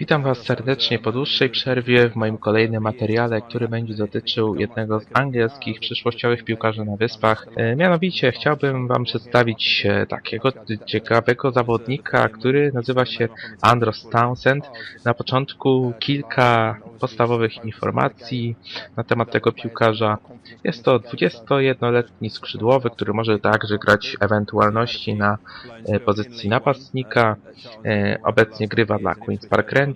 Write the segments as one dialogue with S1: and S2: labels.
S1: Witam Was serdecznie po dłuższej przerwie w moim kolejnym materiale, który będzie dotyczył jednego z angielskich przyszłościowych piłkarzy na Wyspach. E, Mianowicie chciałbym Wam przedstawić e, takiego ciekawego zawodnika, który nazywa się Andros Townsend. Na początku kilka podstawowych informacji na temat tego piłkarza. Jest to 21-letni skrzydłowy, który może także grać ewentualności na e, pozycji napastnika. Obecnie grywa dla Queen's Park Rangers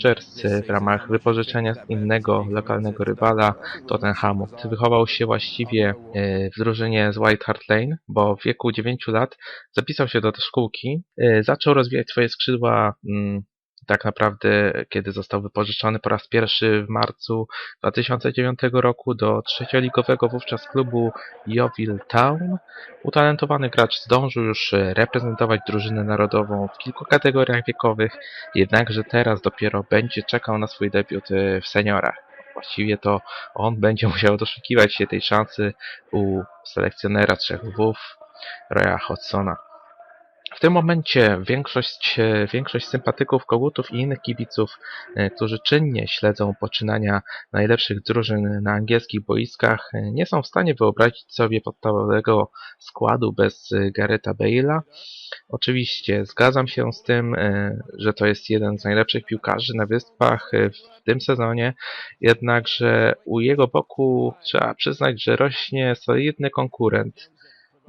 S1: e, w ramach wypożyczenia z innego lokalnego rywala Tottenhamu. Wychował się właściwie e, w drużynie z White Hart Lane, bo w wieku 9 lat zapisał się do tej szkółki. E, Zaczął rozwijać swoje skrzydła mm, tak naprawdę, kiedy został wypożyczony po raz pierwszy w marcu 2009 roku do trzecioligowego wówczas klubu Yeovil Town. Utalentowany gracz zdążył już reprezentować drużynę narodową w kilku kategoriach wiekowych, jednakże teraz dopiero będzie czekał na swój debiut w seniorach. Właściwie to on będzie musiał doszukiwać się tej szansy u selekcjonera trzech lwów, Roya Hodgsona. W tym momencie większość, e, większość sympatyków kogutów i innych kibiców, e, którzy czynnie śledzą poczynania najlepszych drużyn na angielskich boiskach, e, nie są w stanie wyobrazić sobie podstawowego składu bez Garetha Bale'a. Oczywiście zgadzam się z tym, że to jest jeden z najlepszych piłkarzy na wyspach w tym sezonie, jednakże u jego boku trzeba przyznać, że rośnie solidny konkurent.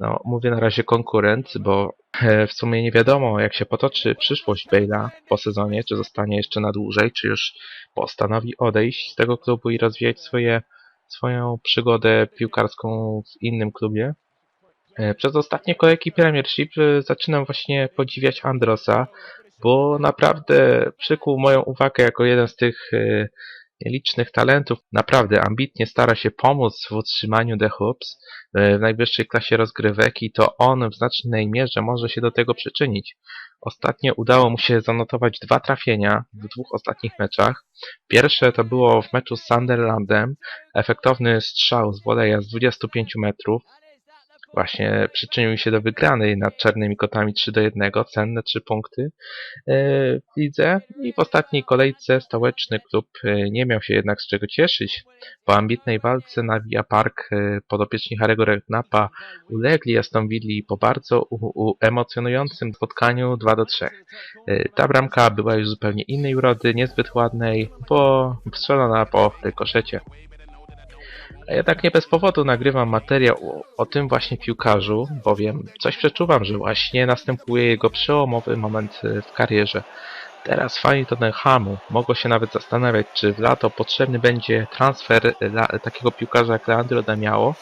S1: No, mówię na razie konkurent, bo w sumie nie wiadomo, jak się potoczy przyszłość Bale'a po sezonie, czy zostanie jeszcze na dłużej, czy już postanowi odejść z tego klubu i rozwijać swoje, swoją przygodę piłkarską w innym klubie. E, Przez ostatnie kolejki Premiership e, zaczynam właśnie podziwiać Androsa, bo naprawdę przykuł moją uwagę jako jeden z tych nielicznych talentów. Naprawdę ambitnie stara się pomóc w utrzymaniu The Hoops e, w najwyższej klasie rozgrywek i to on w znacznej mierze może się do tego przyczynić. Ostatnio udało mu się zanotować dwa trafienia w dwóch ostatnich meczach. Pierwsze to było w meczu z Sunderlandem, efektowny strzał z woleja z 25 metrów. Właśnie przyczynił się do wygranej nad Czarnymi Kotami 3 do 1, cenne 3 punkty e, w lidze. I w ostatniej kolejce stołeczny klub e, nie miał się jednak z czego cieszyć. Po ambitnej walce na Via Park e, podopieczni Harry'ego Redknappa ulegli Aston Villa po bardzo emocjonującym spotkaniu 2 do 3. E, Ta bramka była już zupełnie innej urody, niezbyt ładnej, bo strzelona po rykoszecie. A jednak nie bez powodu nagrywam materiał o, o tym właśnie piłkarzu, bowiem coś przeczuwam, że właśnie następuje jego przełomowy moment e, w karierze. Teraz fani Tottenhamu mogą się nawet zastanawiać, czy w lato potrzebny będzie transfer dla takiego piłkarza jak Leandro Damiało.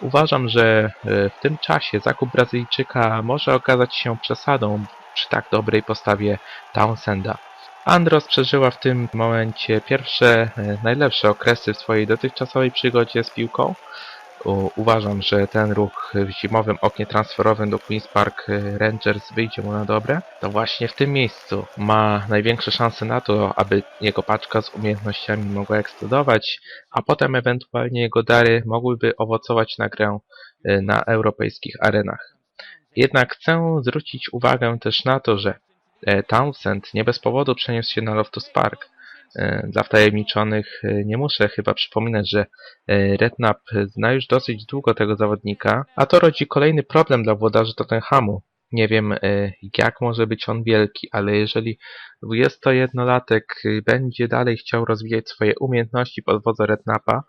S1: Uważam, że e, w tym czasie zakup Brazylijczyka może okazać się przesadą przy tak dobrej postawie Townsenda. Andros przeżyła w tym momencie pierwsze, e, najlepsze okresy w swojej dotychczasowej przygodzie z piłką. Uważam, że ten ruch w zimowym oknie transferowym do Queen's Park e, Rangers wyjdzie mu na dobre. To właśnie w tym miejscu ma największe szanse na to, aby jego paczka z umiejętnościami mogła eksplodować, a potem ewentualnie jego dary mogłyby owocować na grę e, na europejskich arenach. Jednak chcę zwrócić uwagę też na to, że Townsend nie bez powodu przeniósł się na Loftus Park. E, Dla wtajemniczonych e, nie muszę chyba przypominać, że e, Redknapp zna już dosyć długo tego zawodnika, a to rodzi kolejny problem dla włodarzy Tottenhamu. Nie wiem, e, jak może być on wielki, ale jeżeli 21-latek e, będzie dalej chciał rozwijać swoje umiejętności pod wodzą Redknappa, e,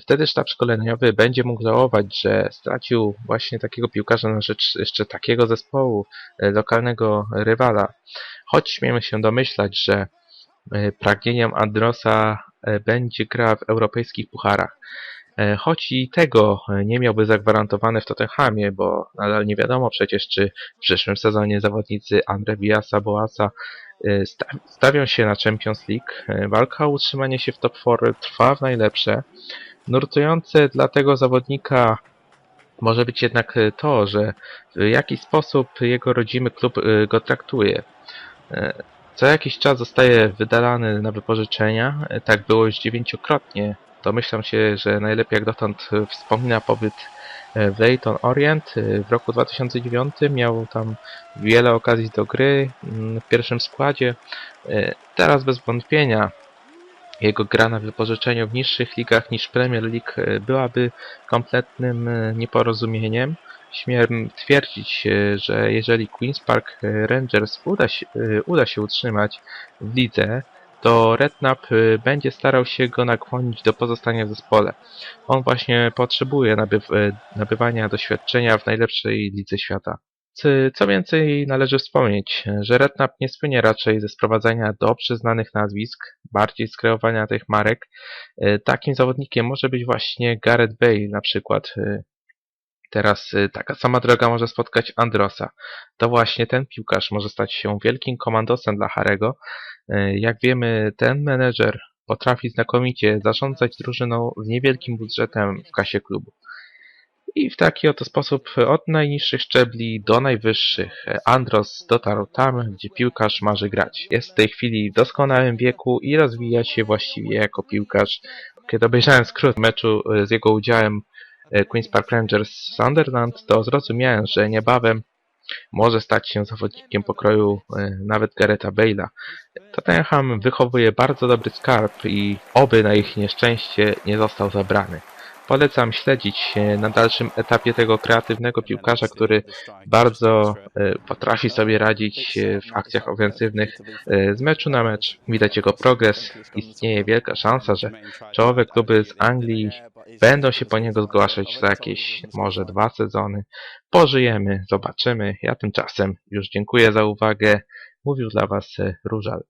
S1: wtedy sztab szkoleniowy będzie mógł żałować, że stracił właśnie takiego piłkarza na rzecz jeszcze takiego zespołu, e, lokalnego rywala. Choć śmiemy się domyślać, że e, pragnieniem Androsa e, będzie gra w europejskich pucharach. E, Choć i tego e, nie miałby zagwarantowane w Tottenhamie, bo nadal nie wiadomo przecież, czy w przyszłym sezonie zawodnicy Andre Biasa, Boasa e, sta- stawią się na Champions League. E, Walka o utrzymanie się w top 4 trwa w najlepsze. Nurtujące dla tego zawodnika może być jednak e, to, że w jaki sposób jego rodzimy klub e, go traktuje. E, Co jakiś czas zostaje wydalany na wypożyczenia, tak było już dziewięciokrotnie. Domyślam się, że najlepiej jak dotąd wspomina pobyt w Leyton Orient w roku 2009. Miał tam wiele okazji do gry mm, w pierwszym składzie. Teraz bez wątpienia jego gra na wypożyczeniu w niższych ligach niż Premier League e, byłaby kompletnym e, nieporozumieniem. Śmiem twierdzić, e, że jeżeli Queen's Park Rangers uda się, uda się utrzymać w lidze, to Redknapp będzie starał się go nakłonić do pozostania w zespole. On właśnie potrzebuje nabyw nabywania doświadczenia w najlepszej lidze świata. Co więcej, należy wspomnieć, że Redknapp nie słynie raczej ze sprowadzania dobrze znanych nazwisk, bardziej z kreowania tych marek. E, Takim zawodnikiem może być właśnie Gareth Bale na przykład. E, Teraz e, taka sama droga może spotkać Androsa. To właśnie ten piłkarz może stać się wielkim komandosem dla Harego. Jak wiemy, ten menedżer potrafi znakomicie zarządzać drużyną z niewielkim budżetem w kasie klubu. I w taki oto sposób od najniższych szczebli do najwyższych Andros dotarł tam, gdzie piłkarz marzy grać. Jest w tej chwili w doskonałym wieku i rozwija się właściwie jako piłkarz. Kiedy obejrzałem skrót meczu z jego udziałem e, Queen's Park Rangers Sunderland, to zrozumiałem, że niebawem może stać się zawodnikiem pokroju e, nawet Garetha Bale'a. Tottenham wychowuje bardzo dobry skarb i oby na ich nieszczęście nie został zabrany. Polecam śledzić na dalszym etapie tego kreatywnego piłkarza, który bardzo e, potrafi sobie radzić e, w akcjach ofensywnych e, z meczu na mecz. Widać jego progres. Istnieje wielka szansa, że czołowe kluby z Anglii będą się po niego zgłaszać za jakieś może dwa sezony. Pożyjemy, zobaczymy. Ja tymczasem już dziękuję za uwagę. Mówił dla Was Różal.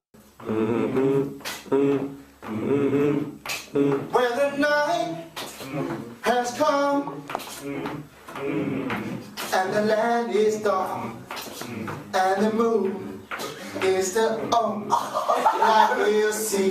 S2: The land is dark and the moon is the oh, like we'll see